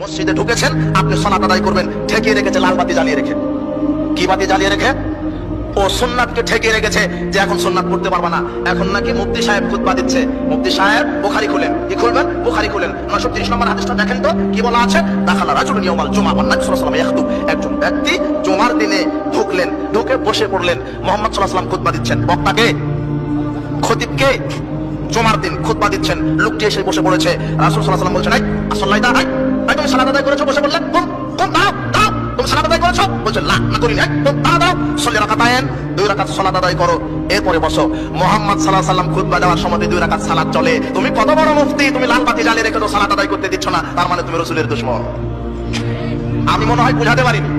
মসজিদে ঢুকেছেন, আপনি সলাত আদায় করবেন ঠেকিয়ে রেখেছে, লাল বাতি জ্বালিয়ে রেখে। কি বাতি জ্বালিয়ে রেখে? ও সোননাথকে ঠেকিয়ে রেখেছে যে এখন সোননাথ পড়তে পারবা না। এখন নাকি মুফতি সাহেব খুতবা দিচ্ছে। মুফতি সাহেব, বুখারি খুলেন। কি খুলবেন? বুখারি খুলেন। নশো তিরিশ নম্বর হাদিসটা দেখেন তো, কি বলা আছে? দেখালা রাজুল নিয়মাল জুমা সাল্লাল্লাহু আলাইহি একজন ব্যক্তি জুমার দিনে ঢুকলেন, ঢুকে বসে পড়লেন, মোহাম্মদ সাল্লাল্লাহু আলাইহি ওয়াসাল্লাম খুতবা দিচ্ছেন। বক্তাকে? খতিবকে? জমার দিন খুতবা দিচ্ছেন। লোকটি এসে বসে পড়েছে। রাসূল সাল্লাল্লাহু আলাইহি ওয়াসাল্লাম বলছেন, এই আসল্লাই দা তুমি সালাত আদায় করেছ? বসে পড়লেন কোন দাও দাও। তুমি সালাত আদায় করেছ? বলছে, না না করিনি এই কোন দাও দাও। দুই সালাত আদায় করো। এরপরে বসো। মোহাম্মদ সাল্লাল্লাহু আলাইহি ওয়াসাল্লাম দেওয়ার সময় দুই সালাত চলে। তুমি কত বড় মুফতি, তুমি লাল জ্বালিয়ে রেখে তো সালাত আদায় করতে দিচ্ছ না। তার মানে তুমি রাসূলের দুশমন। আমি মনে হয় বুঝাতে পারিনি।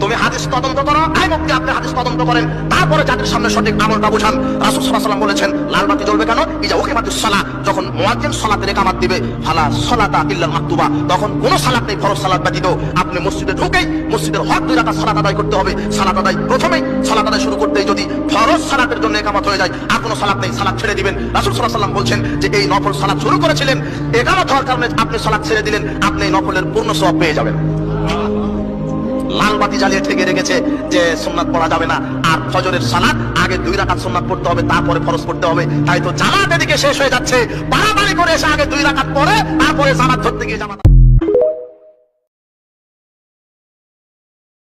তুমি হাদিস তদন্ত করো, আই মুক্তি আপনি হাদিস তদন্ত করেন। তারপরে জাতির সামনে সঠিক আমলটা বুঝান, রাসূল সাল্লাল্লাহু আলাইহি ওয়াসাল্লাম বলেছেন লাল বাতি জ্বলবে কেন? ইজা উকিমাতুস সালাহ। যখন মুয়াজ্জিন সালাতের ইকামত দিবে, ফালা সালাতা ইল্লাল মাকতুবা। তখন কোনো সালাত নেই, ফরজ সালাত ব্যতীত। আপনি মসজিদে ঢুকেই মসজিদের হক দুই রাকাত সালাত আদায় করতে হবে। সালাত আদায় প্রথমেই সালাত আদায় শুরু করতেই যদি ফরজ সালাতের জন্য ইকামত হয়ে যায়, আর কোনো সালাত নেই, সালাত ছেড়ে দিবেন। রাসূল সাল্লাল্লাহু আলাইহি ওয়াসাল্লাম বলছেন যে, এই নফল সালাত শুরু করেছিলেন ইকামত হওয়ার কারণে আপনি সালাত ছেড়ে দিলেন, আপনি নফলের পূর্ণ সওয়াব পেয়ে যাবেন। লাল বাতি জ্বালিয়ে ঠেকে রেখেছে যে সোমনাথ পড়া যাবে না। আর ফজরের সালাদ আগে দুই রাকাত সোমনাথ পড়তে হবে, তারপরে ফরজ করতে হবে। তাই তো জামাত এদিকে শেষ হয়ে যাচ্ছে। বাড়াবাড়ি করে এসে আগে দুই রাকাত পরে তারপরে জামাত ধরতে গিয়ে জামাত